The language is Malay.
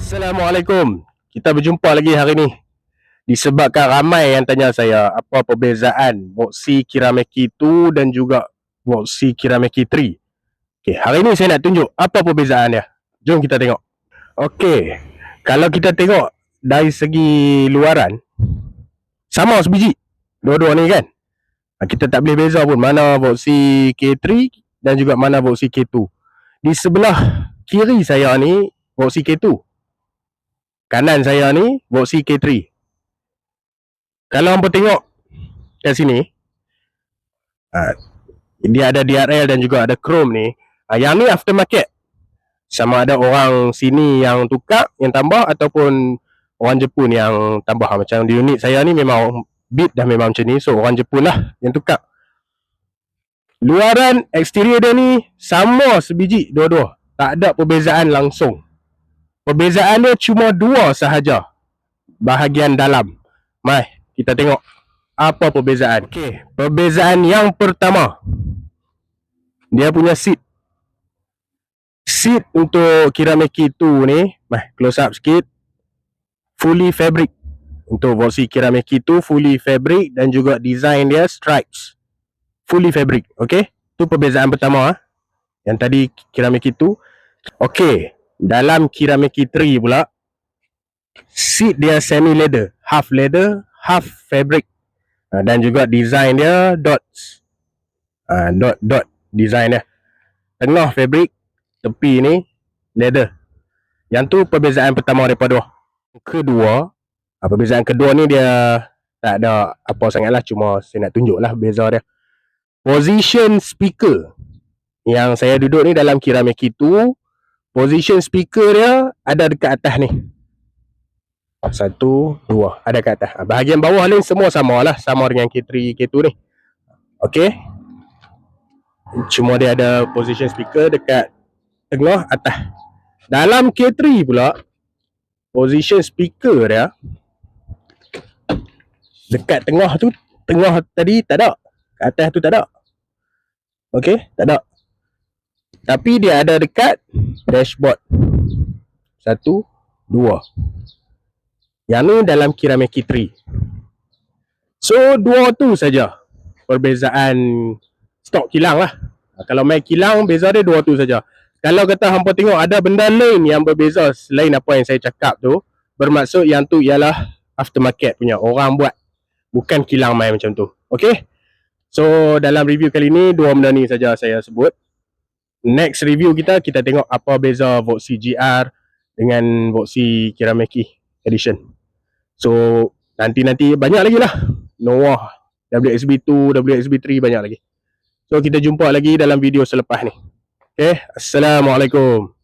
Assalamualaikum. Kita berjumpa lagi hari ni. Disebabkan ramai yang tanya saya apa perbezaan Voxy Kirameki 2 dan juga Voxy Kirameki 3. Okey, hari ni saya nak tunjuk apa perbezaan dia. Jom kita tengok. Okey, kalau kita tengok dari segi luaran sama sebiji. Dua-dua ni kan. Ah, Kita tak boleh beza pun mana Voxy K3 dan juga mana Voxy K2. Di sebelah kiri saya ni Voxy K2 kanan saya ni Voxy K3 kalau hampa tengok kat sini uh, dia ada DRL dan juga ada chrome ni. Uh, yang ni aftermarket. Sama ada orang sini yang tukar yang tambah ataupun orang Jepun yang tambah. Macam di unit saya ni memang beat dah memang macam ni so orang Jepun lah yang tukar luaran eksterior dia ni sama sebiji dua-dua tak ada perbezaan langsung Perbezaan dia cuma dua sahaja. Bahagian dalam. Mai, kita tengok apa perbezaan. Okey, perbezaan yang pertama. Dia punya seat. Seat untuk Kirameki 2 ni, mai close up sikit. Fully fabric. Untuk Voxy Kirameki 2 fully fabric dan juga design dia stripes. Fully fabric, okey? Tu perbezaan pertama ah. Yang tadi Kirameki 2. Okey, dalam Kirameki 3 pula seat dia semi leather, half leather, half fabric. Uh, dan juga design dia dots. Uh, dot dot design dia. Tengah fabric, tepi ni leather. Yang tu perbezaan pertama daripada dua. Kedua, uh, perbezaan kedua ni dia tak ada apa sangatlah cuma saya nak tunjuklah beza dia. Position speaker yang saya duduk ni dalam Kirameki 2 Position speaker dia ada dekat atas ni. Satu, dua. Ada kat atas. Ah, Bahagian bawah ni semua sama lah. Sama dengan K3, K2 ni. Okay. Cuma dia ada position speaker dekat tengah atas. Dalam K3 pula, position speaker dia dekat tengah tu, tengah tadi tak ada. Kat atas tu tak ada. Okay, tak ada. Tapi dia ada dekat dashboard. Satu, dua. Yang ni dalam Kirameki 3. So, dua tu saja perbezaan stok kilang lah. Kalau main kilang, beza dia dua tu saja. Kalau kata hampa tengok ada benda lain yang berbeza selain apa yang saya cakap tu, bermaksud yang tu ialah aftermarket punya. Orang buat. Bukan kilang main macam tu. Okay? So, dalam review kali ni, dua benda ni saja saya sebut next review kita kita tengok apa beza Voxy GR dengan Voxy Kirameki edition. So nanti-nanti banyak lagi lah. Noah, WXB2, WXB3 banyak lagi. So kita jumpa lagi dalam video selepas ni. Okay, Assalamualaikum.